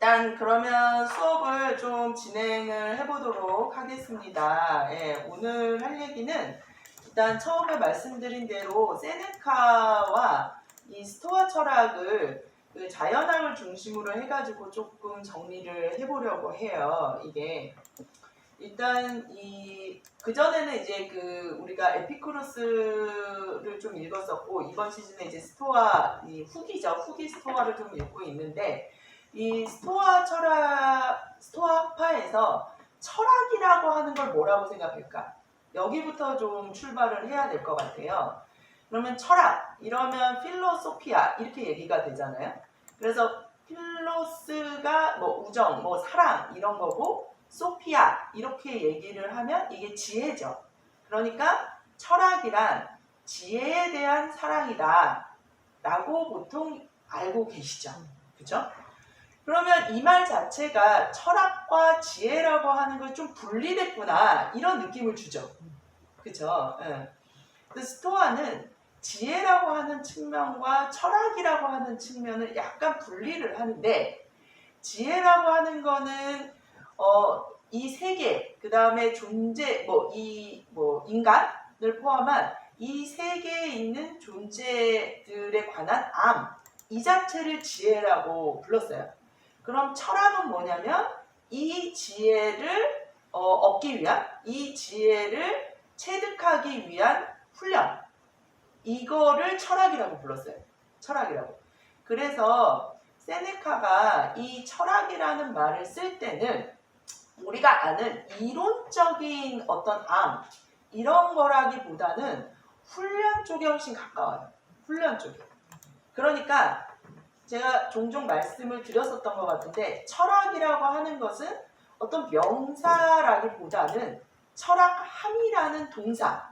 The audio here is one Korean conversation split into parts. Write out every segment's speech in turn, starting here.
일단 그러면 수업을 좀 진행을 해보도록 하겠습니다. 예, 오늘 할 얘기는 일단 처음에 말씀드린 대로 세네카와 이 스토아 철학을 그 자연학을 중심으로 해가지고 조금 정리를 해보려고 해요. 이게 일단 이 그전에는 이제 그 우리가 에피쿠로스를 좀 읽었었고 이번 시즌에 이제 스토아 이 후기죠. 후기 스토아를 좀 읽고 있는데 이 스토아 철학 스토아파에서 철학이라고 하는 걸 뭐라고 생각할까? 여기부터 좀 출발을 해야 될 것 같아요. 그러면 철학 이러면 필로소피아 이렇게 얘기가 되잖아요. 그래서 필로스가 뭐 우정, 뭐 사랑 이런 거고 소피아 이렇게 얘기를 하면 이게 지혜죠. 그러니까 철학이란 지혜에 대한 사랑이다 라고 보통 알고 계시죠. 그죠? 그러면 이 말 자체가 철학과 지혜라고 하는 걸 좀 분리됐구나 이런 느낌을 주죠. 그죠? 예. 그 스토아는 지혜라고 하는 측면과 철학이라고 하는 측면을 약간 분리를 하는데 지혜라고 하는 거는 어, 이 세계, 그 다음에 존재, 뭐, 이, 뭐, 인간을 포함한 이 세계에 있는 존재들에 관한 암, 이 자체를 지혜라고 불렀어요. 그럼 철학은 뭐냐면 이 지혜를 어, 얻기 위한, 이 지혜를 체득하기 위한 훈련. 이거를 철학이라고 불렀어요. 철학이라고. 그래서 세네카가 이 철학이라는 말을 쓸 때는 우리가 아는 이론적인 어떤 암 이런 거라기보다는 훈련 쪽에 훨씬 가까워요. 훈련 쪽에. 그러니까 제가 종종 말씀을 드렸었던 것 같은데 철학이라고 하는 것은 어떤 명사라기보다는 철학함이라는 동사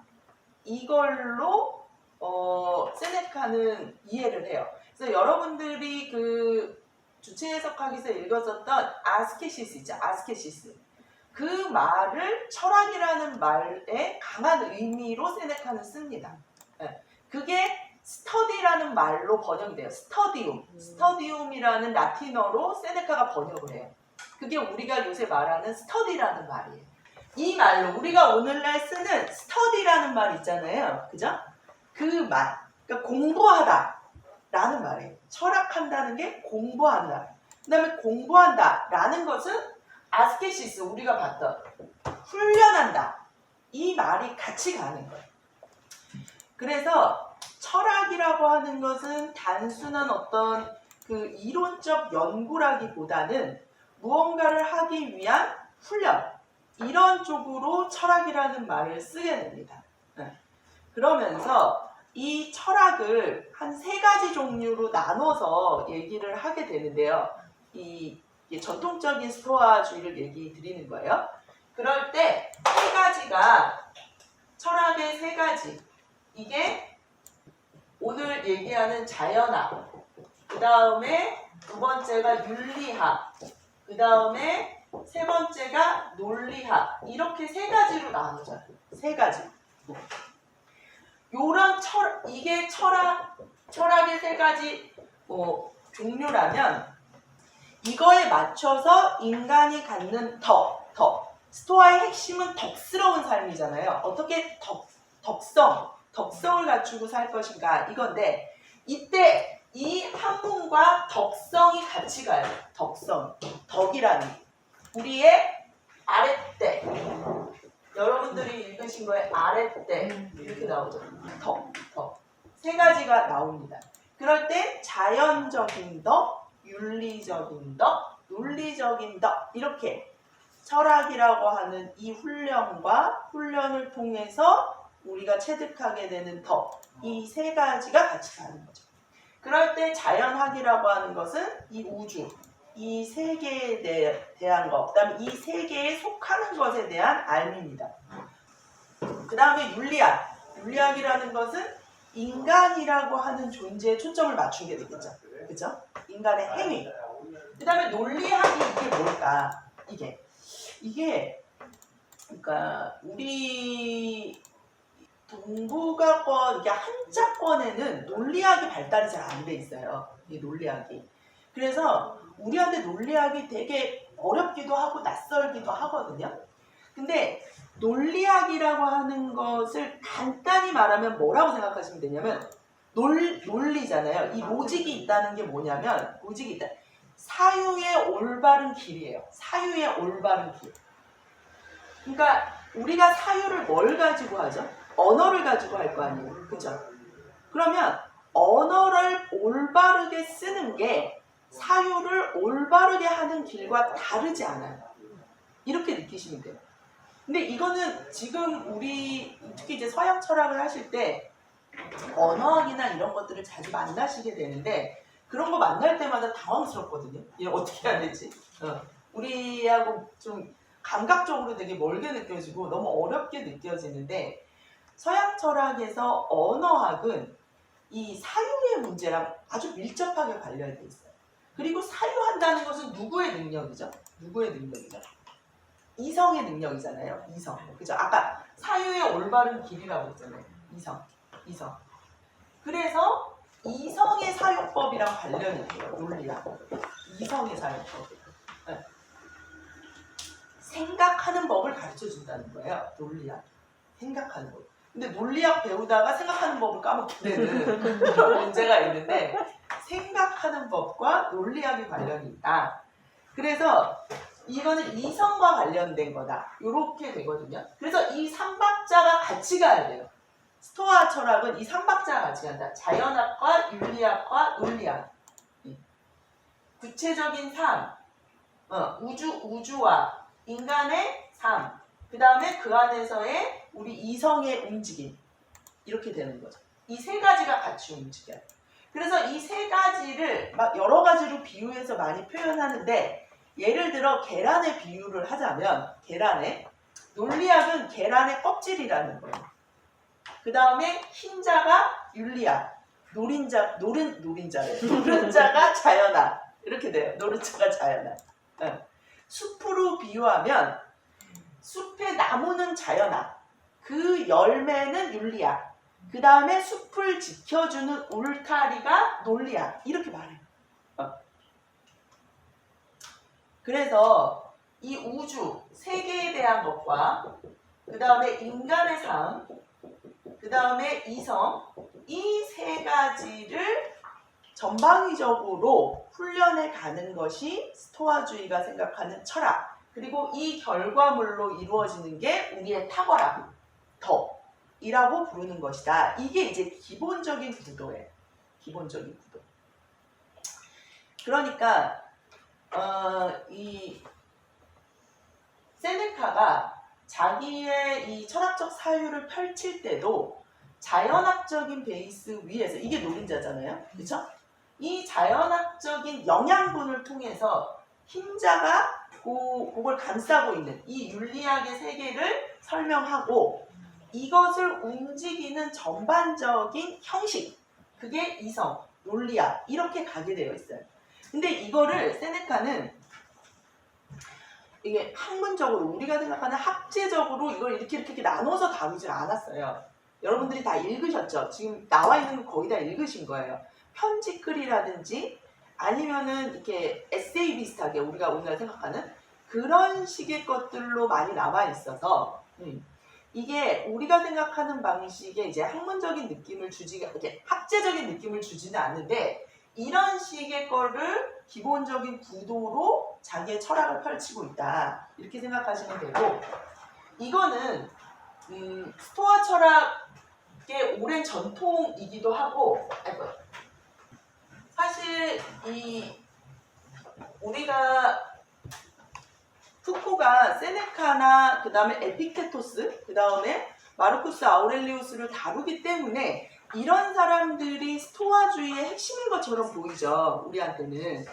이걸로 어, 세네카는 이해를 해요. 그래서 여러분들이 그 주체 해석학에서 읽었었던 아스케시스 있죠. 아스케시스. 그 말을 철학이라는 말에 강한 의미로 세네카는 씁니다. 예. 그게 스터디라는 말로 번역이 돼요. 스터디움. 스터디움이라는 라틴어로 세네카가 번역을 해요. 그게 우리가 요새 말하는 스터디라는 말이에요. 이 말로 우리가 오늘날 쓰는 스터디라는 말 있잖아요. 그죠? 그 말. 그러니까 공부하다. 라는 말이에요. 철학한다는 게 공부한다. 그 다음에 공부한다. 라는 것은 아스케시스, 우리가 봤던 훈련한다. 이 말이 같이 가는 거예요. 그래서 철학이라고 하는 것은 단순한 어떤 그 이론적 연구라기보다는 무언가를 하기 위한 훈련. 이런 쪽으로 철학이라는 말을 쓰게 됩니다. 네. 그러면서 이 철학을 한 세 가지 종류로 나눠서 얘기를 하게 되는데요. 이 전통적인 스토아주의를 얘기 드리는 거예요. 그럴 때 세 가지가 철학의 세 가지. 이게 오늘 얘기하는 자연학. 그 다음에 두 번째가 윤리학. 그 다음에 세 번째가 논리학. 이렇게 세 가지로 나눠져요. 세 가지. 요런 철 이게 철학 철학의 세 가지 뭐 종류라면 이거에 맞춰서 인간이 갖는 덕, 덕. 스토아의 핵심은 덕스러운 삶이잖아요. 어떻게 덕, 덕성, 덕성을 갖추고 살 것인가 이건데 이때 이 학문과 덕성이 같이 가요. 덕성, 덕이라는 우리의 아랫대. 여러분들이 읽으신 거에 아랫대 이렇게 나오죠. 덕, 덕. 세 가지가 나옵니다. 그럴 때 자연적인 덕, 윤리적인 덕, 논리적인 덕 이렇게 철학이라고 하는 이 훈련과 훈련을 통해서 우리가 체득하게 되는 덕, 이 세 가지가 같이 가는 거죠. 그럴 때 자연학이라고 하는 것은 이 우주, 이 세계에 대, 대한 것, 그 다음에 이 세계에 속하는 것에 대한 알미입니다. 그 다음에 윤리학, 윤리학이라는 것은 인간이라고 하는 존재에 초점을 맞추게 되겠죠. 그죠? 인간의 행위. 그 다음에 논리학이 이게 뭘까? 이게. 이게, 그러니까, 우리 동북아권, 이게 한자권에는 논리학이 발달이 잘 안 돼 있어요. 이 논리학이. 그래서 우리한테 논리학이 되게 어렵기도 하고 낯설기도 하거든요. 근데 논리학이라고 하는 것을 간단히 말하면 뭐라고 생각하시면 되냐면 논, 논리잖아요. 이 로직이 있다는 게 뭐냐면 로직이 있다. 사유의 올바른 길이에요. 사유의 올바른 길. 그러니까 우리가 사유를 뭘 가지고 하죠? 언어를 가지고 할 거 아니에요. 그죠? 그러면 언어를 올바르게 쓰는 게 사유를 올바르게 하는 길과 다르지 않아요. 이렇게 느끼시면 돼요. 근데 이거는 지금 우리 특히 이제 서양 철학을 하실 때 언어학이나 이런 것들을 자주 만나시게 되는데 그런 거 만날 때마다 당황스럽거든요. 얘 어떻게 해야 되지? 어. 우리하고 좀 감각적으로 되게 멀게 느껴지고 너무 어렵게 느껴지는데 서양 철학에서 언어학은 이 사유의 문제랑 아주 밀접하게 관련돼 있어요. 그리고 사유한다는 것은 누구의 능력이죠? 누구의 능력이죠? 이성의 능력이잖아요. 이성. 그죠? 아까 사유의 올바른 길이라고 했잖아요. 이성. 이성. 그래서 이성의 사용법이랑 관련이 돼요. 논리랑. 이성의 사용법. 네. 생각하는 법을 가르쳐 준다는 거예요. 논리학. 생각하는 법. 근데 논리학 배우다가 생각하는 법을 까먹게 되는 그런 문제가 있는데 생각하는 법과 논리학이 관련이 있다. 그래서 이거는 이성과 관련된 거다. 이렇게 되거든요. 그래서 이 삼박자가 같이 가야 돼요. 스토아 철학은 이 삼박자가 같이 간다. 자연학과 윤리학과 논리학. 예. 구체적인 삶, 어, 우주 우주와 인간의 삶, 그 다음에 그 안에서의 우리 이성의 움직임 이렇게 되는 거죠. 이 세 가지가 같이 움직여요. 그래서 이 세 가지를 막 여러 가지로 비유해서 많이 표현하는데 예를 들어 계란의 비유를 하자면 계란의 논리학은 계란의 껍질이라는 거예요. 그 다음에 흰자가 윤리학, 노린자 노른 노린자래. 노른자가 자연학 이렇게 돼요. 노른자가 자연학. 응. 숲으로 비유하면 숲의 나무는 자연학, 그 열매는 윤리학, 그 다음에 숲을 지켜주는 울타리가 논리학 이렇게 말해요. 어. 그래서 이 우주 세계에 대한 것과 그 다음에 인간의 삶, 그 다음에 이성 이 세 가지를 전방위적으로 훈련해 가는 것이 스토아주의가 생각하는 철학. 그리고 이 결과물로 이루어지는 게 우리의 탁월함, 덕이라고 부르는 것이다. 이게 이제 기본적인 구도예요. 기본적인 구도. 그러니까 어, 이 세네카가 자기의 이 철학적 사유를 펼칠 때도 자연학적인 베이스 위에서 이게 노린자잖아요. 그렇죠? 이 자연학적인 영양분을 통해서 흰자가 그, 그걸 감싸고 있는 이 윤리학의 세계를 설명하고 이것을 움직이는 전반적인 형식 그게 이성, 논리학 이렇게 가게 되어 있어요. 근데 이거를 세네카는 이게 학문적으로 우리가 생각하는 학제적으로 이걸 이렇게 이렇게, 이렇게 나눠서 다루질 않았어요. 여러분들이 다 읽으셨죠? 지금 나와 있는 거 거의 다 읽으신 거예요. 편지글이라든지 아니면은 이렇게 에세이 비슷하게 우리가 오늘 생각하는 그런 식의 것들로 많이 남아 있어서 음, 이게 우리가 생각하는 방식의 이제 학문적인 느낌을 주지가 이렇게 학제적인 느낌을 주지는 않는데 이런 식의 거를 기본적인 구도로 자기의 철학을 펼치고 있다. 이렇게 생각하시면 되고. 이거는 음, 스토아 철학의 오랜 전통이기도 하고 아이고, 사실 이 우리가 푸코가 세네카나 그 다음에 에픽테토스 그 다음에 마르쿠스 아우렐리우스를 다루기 때문에 이런 사람들이 스토아주의의 핵심인 것처럼 보이죠 우리한테는.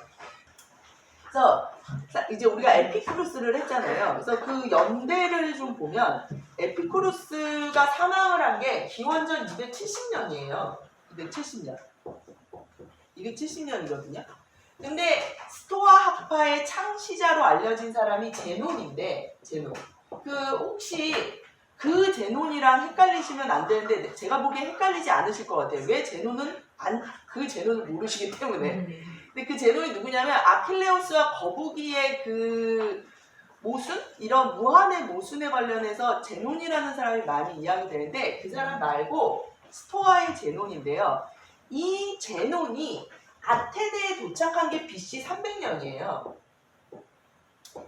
그래서 자, 이제 우리가 에피쿠루스를 했잖아요. 그래서 그 연대를 좀 보면 에피쿠루스가 사망을 한 게 기원전 270년이에요. 270년. 270년이거든요 근데 스토아 학파의 창시자로 알려진 사람이 제논인데 제논. 그 혹시 그 제논이랑 헷갈리시면 안 되는데 제가 보기엔 헷갈리지 않으실 것 같아요. 왜 제논은 안 그 제논을 모르시기 때문에 근데 그 제논이 누구냐면 아킬레우스와 거북이의 그 모순? 이런 무한의 모순에 관련해서 제논이라는 사람이 많이 이야기되는데 그 사람 말고 스토아의 제논인데요. 이 제논이 아테네에 도착한 게 BC 300년이에요.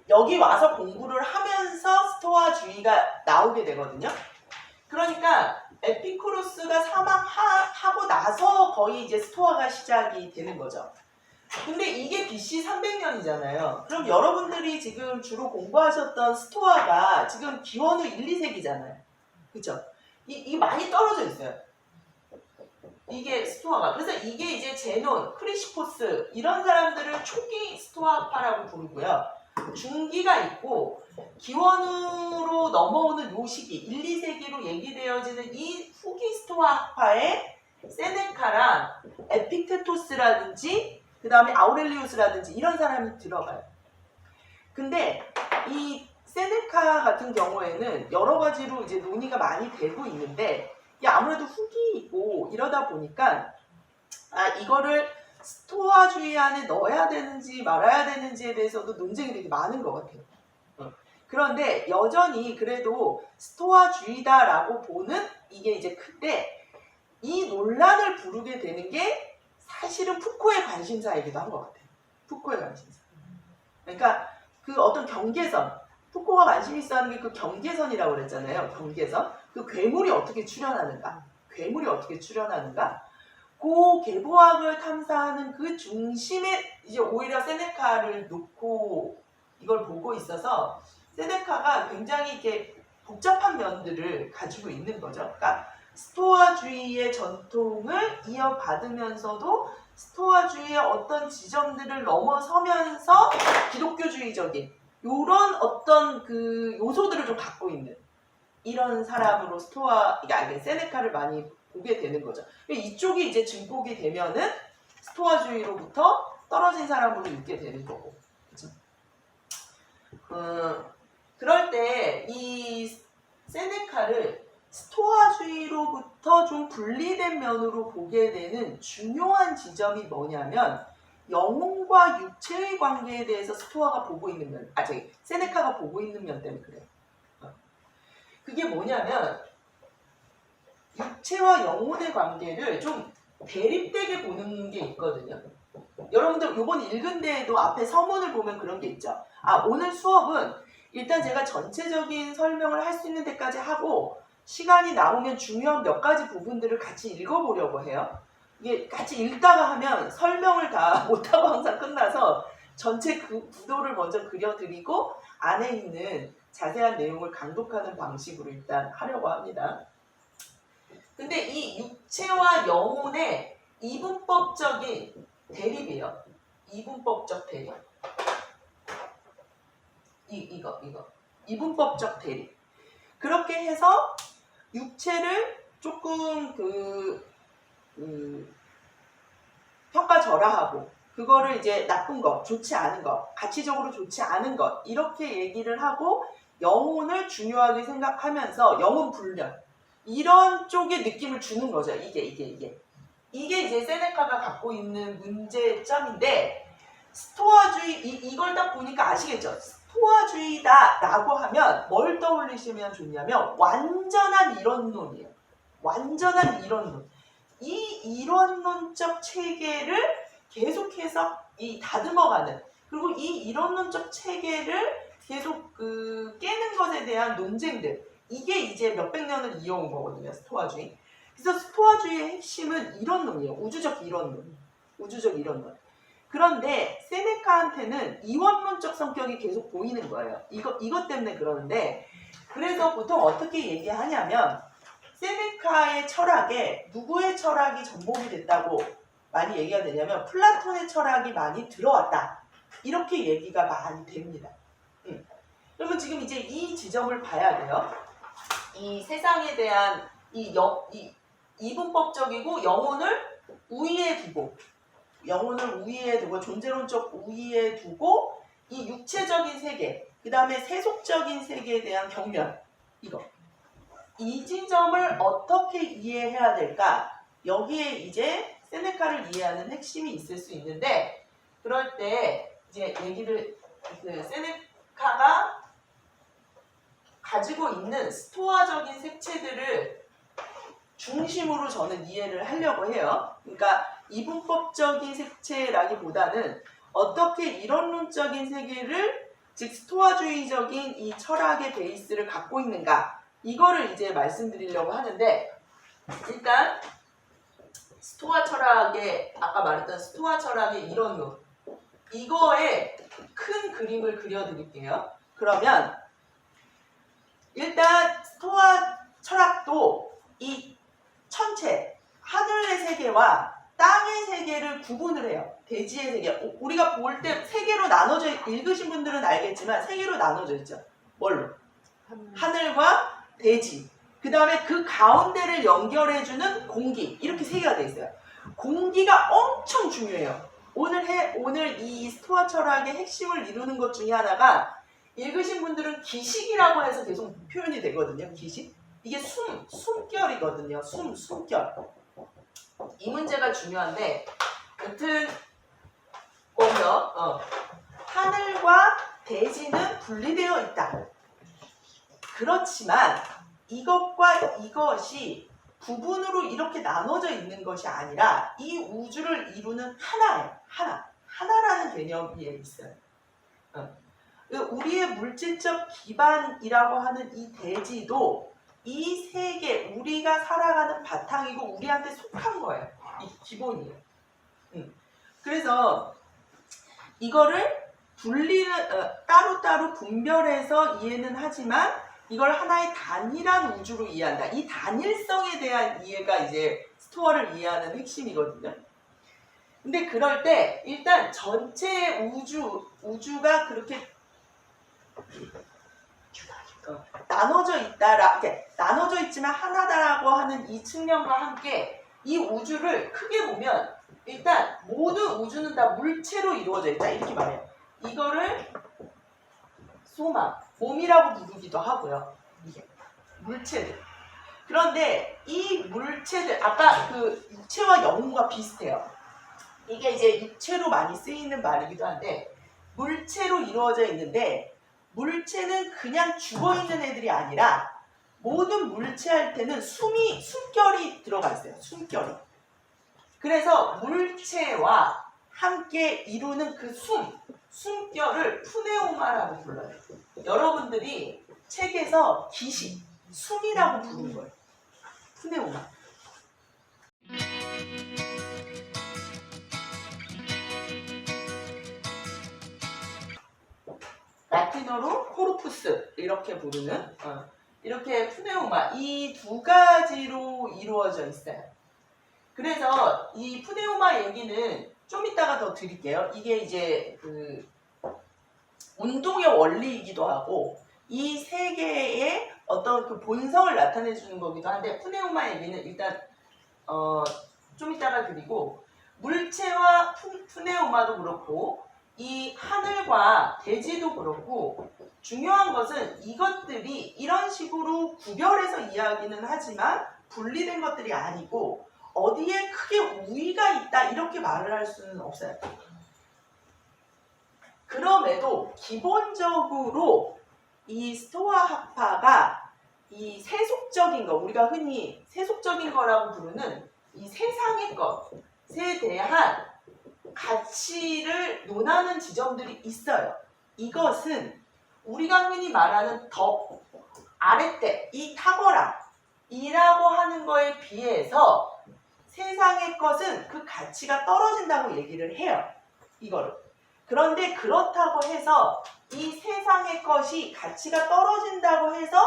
여기 와서 공부를 하면서 스토아주의가 나오게 되거든요. 그러니까 에피쿠로스가 사망하고 나서 거의 이제 스토아가 시작이 되는 거죠. 근데 이게 BC 300년이잖아요. 그럼 여러분들이 지금 주로 공부하셨던 스토아가 지금 기원 후 1, 2세기잖아요. 그쵸? 이, 이 많이 떨어져 있어요. 이게 스토아가. 그래서 이게 이제 제논, 크리시포스 이런 사람들을 초기 스토아파라고 부르고요. 중기가 있고 기원으로 넘어오는 요 시기 1, 2세기로 얘기되어지는 이 후기 스토아파의 세네카랑 에픽테토스라든지 그 다음에 아우렐리우스라든지 이런 사람이 들어가요. 근데 이 세네카 같은 경우에는 여러 가지로 이제 논의가 많이 되고 있는데 이게 아무래도 후기이고 이러다 보니까 아 이거를 스토아주의 안에 넣어야 되는지 말아야 되는지에 대해서도 논쟁이 되게 많은 것 같아요. 어. 그런데 여전히 그래도 스토아주의다라고 보는 이게 이제 큰데 이 논란을 부르게 되는 게 사실은 푸코의 관심사이기도 한 것 같아요. 푸코의 관심사. 그러니까 그 어떤 경계선, 푸코가 관심 있어 하는 게 그 경계선이라고 그랬잖아요. 경계선. 그 괴물이 어떻게 출현하는가. 괴물이 어떻게 출현하는가. 그 계보학을 탐사하는 그 중심에 이제 오히려 세네카를 놓고 이걸 보고 있어서 세네카가 굉장히 이렇게 복잡한 면들을 가지고 있는 거죠. 그러니까 스토아주의의 전통을 이어받으면서도 스토아주의의 어떤 지점들을 넘어서면서 기독교주의적인 이런 어떤 그 요소들을 좀 갖고 있는 이런 사람으로 스토아, 아니 세네카를 많이 보게 되는 거죠. 이쪽이 이제 증폭이 되면은 스토아주의로부터 떨어진 사람으로 있게 되는 거고. 그죠? 음, 그럴 때 이 세네카를 스토아주의로부터 좀 분리된 면으로 보게 되는 중요한 지점이 뭐냐면 영혼과 육체의 관계에 대해서 스토아가 보고 있는 면, 아 저기 세네카가 보고 있는 면 때문에 그래요. 어. 그게 뭐냐면 육체와 영혼의 관계를 좀 대립되게 보는 게 있거든요. 여러분들 요번 읽은 데에도 앞에 서문을 보면 그런 게 있죠. 아 오늘 수업은 일단 제가 전체적인 설명을 할 수 있는 데까지 하고 시간이 남으면 중요한 몇 가지 부분들을 같이 읽어보려고 해요. 이게 같이 읽다가 하면 설명을 다 못하고 항상 끝나서 전체 그 구도를 먼저 그려드리고 안에 있는 자세한 내용을 강독하는 방식으로 일단 하려고 합니다. 근데 이 육체와 영혼의 이분법적인 대립이에요. 이분법적 대립. 이, 이거, 이거. 이분법적 대립. 그렇게 해서 육체를 조금 그, 그 평가절하하고 그거를 이제 나쁜 것, 좋지 않은 것, 가치적으로 좋지 않은 것 이렇게 얘기를 하고 영혼을 중요하게 생각하면서 영혼 불련 이런 쪽의 느낌을 주는 거죠. 이게 이게 이게 이게 이제 세네카가 갖고 있는 문제점인데 스토아주의 이, 이걸 딱 보니까 아시겠죠? 스토아주의다라고 하면 뭘 떠올리시면 좋냐면 완전한 이론론이에요. 완전한 이론론. 이 이론론적 체계를 계속해서 이 다듬어가는 그리고 이 이론론적 체계를 계속 그 깨는 것에 대한 논쟁들 이게 이제 몇백 년을 이어온 거거든요 스토아주의. 그래서 스토아주의의 핵심은 이론론이에요. 우주적 이론론. 우주적 이론론. 그런데 세네카한테는 이원론적 성격이 계속 보이는 거예요. 이거 이것 때문에 그러는데 그래서 보통 어떻게 얘기하냐면 세네카의 철학에 누구의 철학이 접목이 됐다고 많이 얘기가 되냐면 플라톤의 철학이 많이 들어왔다. 이렇게 얘기가 많이 됩니다. 음. 그러면 지금 이제 이 지점을 봐야 돼요. 이 세상에 대한 이, 영, 이 이분법적이고 영혼을 우위에 두고 영혼을 우위에 두고 존재론적 우위에 두고 이 육체적인 세계 그 다음에 세속적인 세계에 대한 경멸 이거 이 지점을 어떻게 이해해야 될까 여기에 이제 세네카를 이해하는 핵심이 있을 수 있는데 그럴 때 이제 얘기를 그 세네카가 가지고 있는 스토아적인 색채들을 중심으로 저는 이해를 하려고 해요. 그러니까 이분법적인 색채라기보다는 어떻게 이론론적인 세계를 즉 스토아주의적인 이 철학의 베이스를 갖고 있는가 이거를 이제 말씀드리려고 하는데 일단 스토아 철학의 아까 말했던 스토아 철학의 이론론 이거에 큰 그림을 그려드릴게요. 그러면 일단 스토아 철학도 이 천체 하늘의 세계와 땅의 세계를 구분을 해요. 대지의 세계. 우- 우리가 볼 때 세계로 나눠져 읽으신 분들은 알겠지만 세계로 나눠져 있죠. 뭘로? 하늘과 대지. 그 다음에 그 가운데를 연결해주는 공기. 이렇게 세 개가 돼 있어요. 공기가 엄청 중요해요. 오늘 해, 오늘 이 스토아 철학의 핵심을 이루는 것 중에 하나가 읽으신 분들은 기식이라고 해서 계속 표현이 되거든요. 기식. 이게 숨, 숨결이거든요. 숨, 숨결. 이 문제가 중요한데, 여튼, 보면, 어, 하늘과 대지는 분리되어 있다. 그렇지만 이것과 이것이 부분으로 이렇게 나눠져 있는 것이 아니라 이 우주를 이루는 하나예요. 하나. 하나라는 개념이 있어요. 어. 그 우리의 물질적 기반이라고 하는 이 대지도 이 세계, 우리가 살아가는 바탕이고 우리한테 속한 거예요. 이 기본이에요. 음. 그래서 이거를 분리는 어, 따로따로 분별해서 이해는 하지만 이걸 하나의 단일한 우주로 이해한다. 이 단일성에 대한 이해가 이제 스토어를 이해하는 핵심이거든요. 근데 그럴 때 일단 전체 우주 우주가 그렇게 어, 나눠져 있다라 이렇게 나눠져 있지만 하나다라고 하는 이 측면과 함께 이 우주를 크게 보면 일단 모든 우주는 다 물체로 이루어져 있다 이렇게 말해요. 이거를 소마 몸이라고 부르기도 하고요. 이게 물체들. 그런데 이 물체들 아까 그 육체와 영혼과 비슷해요. 이게 이제 육체로 많이 쓰이는 말이기도 한데 물체로 이루어져 있는데 물체는 그냥 죽어 있는 애들이 아니라 모든 물체 할 때는 숨이 숨결이 들어가 있어요. 숨결이. 그래서 물체와 함께 이루는 그 숨, 숨결을 푸네오마라고 불러요. 여러분들이 책에서 기식, 숨이라고 부른 거예요. 푸네오마. 라틴어로 코르푸스 이렇게 부르는 어, 이렇게 푸네오마 이 두 가지로 이루어져 있어요. 그래서 이 푸네오마 얘기는 좀 이따가 더 드릴게요. 이게 이제 그 운동의 원리이기도 하고 이 세계의 어떤 그 본성을 나타내 주는 거기도 한데 푸네오마 얘기는 일단 어, 좀 이따가 드리고 물체와 푸, 푸네오마도 그렇고 이 하늘과 대지도 그렇고 중요한 것은 이것들이 이런 식으로 구별해서 이야기는 하지만 분리된 것들이 아니고 어디에 크게 우위가 있다 이렇게 말을 할 수는 없어요. 그럼에도 기본적으로 이 스토아 학파가 이 세속적인 거 우리가 흔히 세속적인 거라고 부르는 이 세상의 것에 대한 가치를 논하는 지점들이 있어요. 이것은 우리가 흔히 말하는 더 아랫대, 이 탁월함이라고 하는 거에 비해서 세상의 것은 그 가치가 떨어진다고 얘기를 해요. 이거를. 그런데 그렇다고 해서 이 세상의 것이 가치가 떨어진다고 해서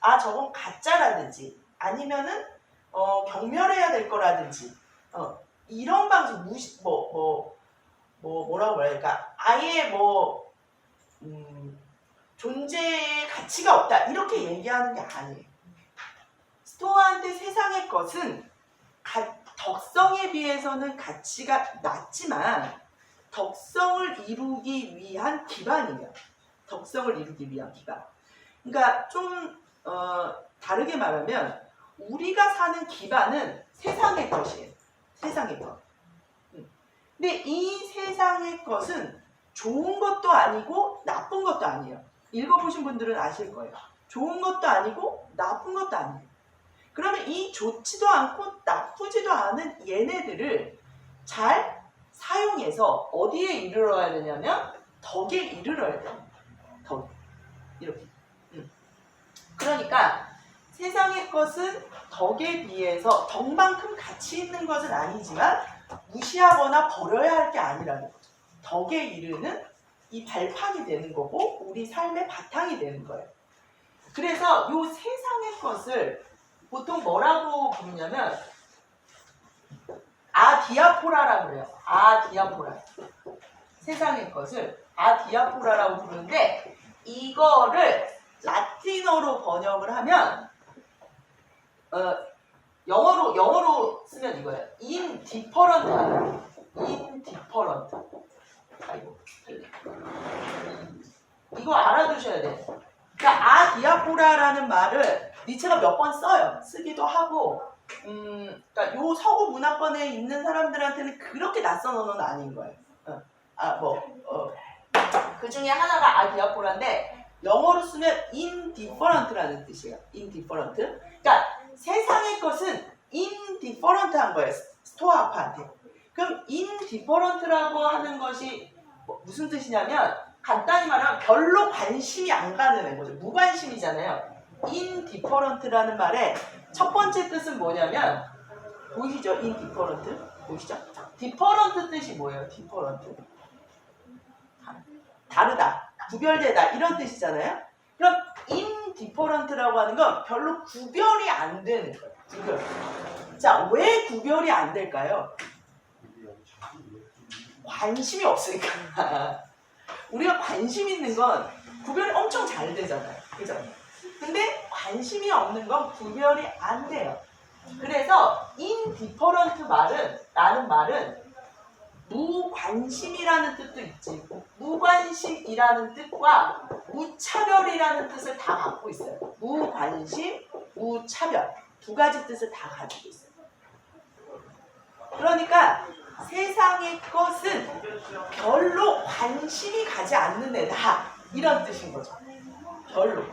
아 저건 가짜라든지 아니면은 어, 경멸해야 될 거라든지 어, 이런 방식 무시 뭐뭐 뭐 뭐라고 될까 아예 뭐 음, 존재의 가치가 없다 이렇게 얘기하는 게 아니에요. 스토아한테 세상의 것은 가- 덕성에 비해서는 가치가 낮지만 덕성을 이루기 위한 기반이에요. 덕성을 이루기 위한 기반. 그러니까 좀 어, 다르게 말하면 우리가 사는 기반은 세상의 것이에요. 세상의 것. 음. 근데 이 세상의 것은 좋은 것도 아니고 나쁜 것도 아니에요. 읽어보신 분들은 아실 거예요. 좋은 것도 아니고 나쁜 것도 아니에요. 그러면 이 좋지도 않고 나쁘지도 않은 얘네들을 잘 사용해서 어디에 이르러야 되냐면 덕에 이르러야 돼요. 덕. 이렇게. 음. 그러니까 세상의 것은 덕에 비해서 덕만큼 가치 있는 것은 아니지만 무시하거나 버려야 할 게 아니라는 거죠. 덕에 이르는 이 발판이 되는 거고 우리 삶의 바탕이 되는 거예요. 그래서 이 세상의 것을 보통 뭐라고 부르냐면 아디아포라라고 그래요. 아디아포라. 세상의 것을 아디아포라라고 부르는데 이거를 라틴어로 번역을 하면 어, 영어로 영어로 쓰면 이거예요. indifferent 하는 indifferent. 아이고. 이거 알아두셔야 돼. 그러니까 아 디아포라라는 말을 니체가 몇 번 써요. 쓰기도 하고, 음, 그러니까 요 서구 문화권에 있는 사람들한테는 그렇게 낯선 언어는 아닌 거예요. 어. 아, 뭐, 어. 그 중에 하나가 아디아포라인데 영어로 쓰면 indifferent라는 뜻이에요. indifferent. 그러니까 세상의 것은 indifferent한 거예요. 스토어 아파한테. 그럼 indifferent라고 하는 것이 뭐- 무슨 뜻이냐면 간단히 말하면 별로 관심이 안 가는 애거죠. 무관심이잖아요. indifferent라는 말의 첫 번째 뜻은 뭐냐면 보이시죠? indifferent 보이시죠? different 뜻이 뭐예요? different 다르다, 구별되다 이런 뜻이잖아요. 그럼 indifferent라고 하는 건 별로 구별이 안 되는 거예요. 구별. 자, 왜 구별이 안 될까요? 관심이 없으니까. 우리가 관심 있는 건 구별이 엄청 잘 되잖아요. 그죠? 근데 관심이 없는 건 구별이 안 돼요. 그래서 indifferent 말은 라는 말은 무관심이라는 뜻도 있지. 무관심이라는 뜻과 무차별이라는 뜻을 다 갖고 있어요. 무관심, 무차별 두 가지 뜻을 다 가지고 있어요. 그러니까 세상의 것은 별로 관심이 가지 않는 애다. 이런 뜻인 거죠. 별로.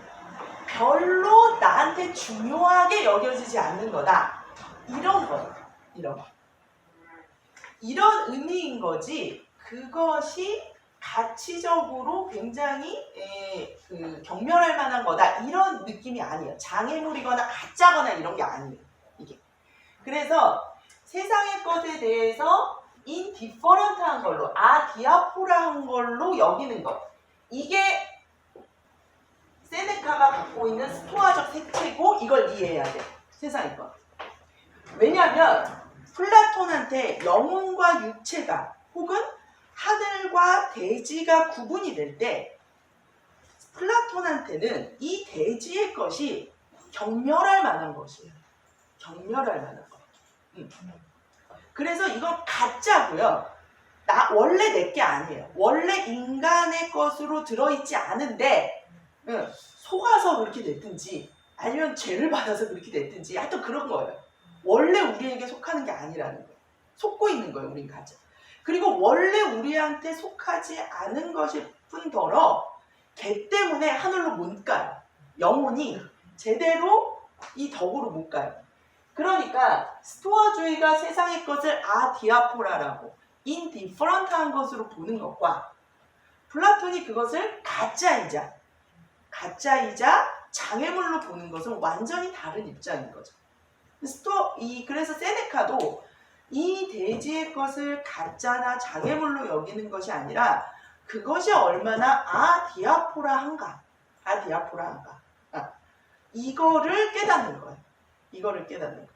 별로 나한테 중요하게 여겨지지 않는 거다. 이런 거예요. 이런 거. 이런 의미인 거지. 그것이 가치적으로 굉장히 에, 그 경멸할 만한 거다. 이런 느낌이 아니에요. 장애물이거나 가짜거나 이런 게 아니에요. 이게. 그래서 세상의 것에 대해서 indifferent한 걸로 아디아포라한 걸로 여기는 것. 이게 세네카가 갖고 있는 스토아적 색채고 이걸 이해해야 돼. 세상의 것. 왜냐하면 플라톤한테 영혼과 육체가 혹은 하늘과 대지가 구분이 될 때 플라톤한테는 이 대지의 것이 경멸할 만한 것이에요. 경멸할 만한 것. 음. 그래서 이건 가짜고요. 나 원래 내게 아니에요. 원래 인간의 것으로 들어있지 않은데 응, 속아서 그렇게 됐든지 아니면 죄를 받아서 그렇게 됐든지 하여튼 그런 거예요. 원래 우리에게 속하는 게 아니라는 거예요. 속고 있는 거예요. 우린 가짜. 그리고 원래 우리한테 속하지 않은 것일 뿐더러 개 때문에 하늘로 못 가요. 영혼이 제대로 이 덕으로 못 가요. 그러니까 스토아주의가 세상의 것을 아디아포라라고 인디퍼런트한 것으로 보는 것과 플라톤이 그것을 가짜이자 가짜이자 장애물로 보는 것은 완전히 다른 입장인 거죠. 스토 이 그래서 세네카도 이 대지의 것을 가짜나 장애물로 여기는 것이 아니라 그것이 얼마나 아디아포라한가 아디아포라한가 아, 이거를 깨닫는 거예요. 이거를 깨닫는 거.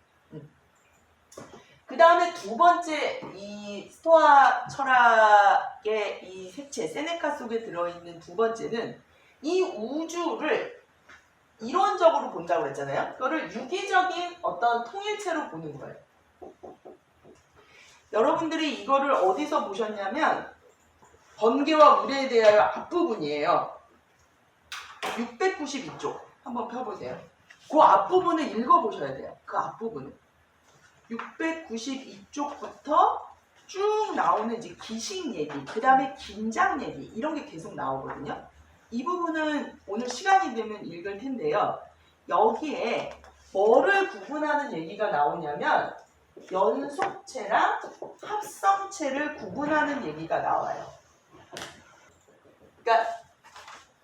그 다음에 두 번째 이 스토아 철학의 이 색채 세네카 속에 들어있는 두 번째는 이 우주를 이론적으로 본다고 그랬잖아요. 그거를 유기적인 어떤 통일체로 보는 거예요. 여러분들이 이거를 어디서 보셨냐면 번개와 물에 대하여 앞부분이에요. 692쪽 한번 펴보세요. 그 앞부분을 읽어보셔야 돼요. 그 앞부분을. 692쪽부터 쭉 나오는 이제 기식 얘기, 그 다음에 긴장 얘기 이런 게 계속 나오거든요. 이 부분은 오늘 시간이 되면 읽을 텐데요. 여기에 뭐를 구분하는 얘기가 나오냐면 연속체랑 합성체를 구분하는 얘기가 나와요. 그러니까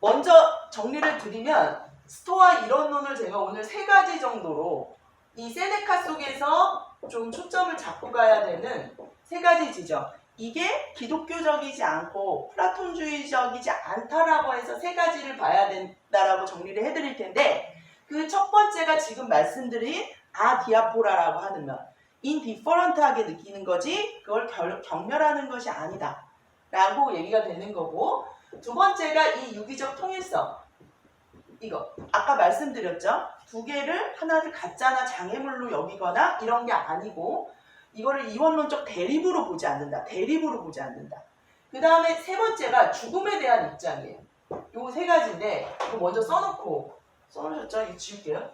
먼저 정리를 드리면 스토아 이론론을 제가 오늘 세 가지 정도로 이 세네카 속에서 좀 초점을 잡고 가야 되는 세 가지 지점. 이게 기독교적이지 않고 플라톤주의적이지 않다라고 해서 세 가지를 봐야 된다라고 정리를 해드릴 텐데 그 첫 번째가 지금 말씀드린 아디아포라라고 하는 면 인디퍼런트하게 느끼는 거지 그걸 결- 경멸하는 것이 아니다 라고 얘기가 되는 거고 두 번째가 이 유기적 통일성 이거 아까 말씀드렸죠? 두 개를 하나를 가짜나 장애물로 여기거나 이런 게 아니고 이거를 이원론적 대립으로 보지 않는다. 대립으로 보지 않는다. 그 다음에 세 번째가 죽음에 대한 입장이에요. 요 세 가지인데 이거 먼저 써놓고 써놓으셨죠? 이거 지울게요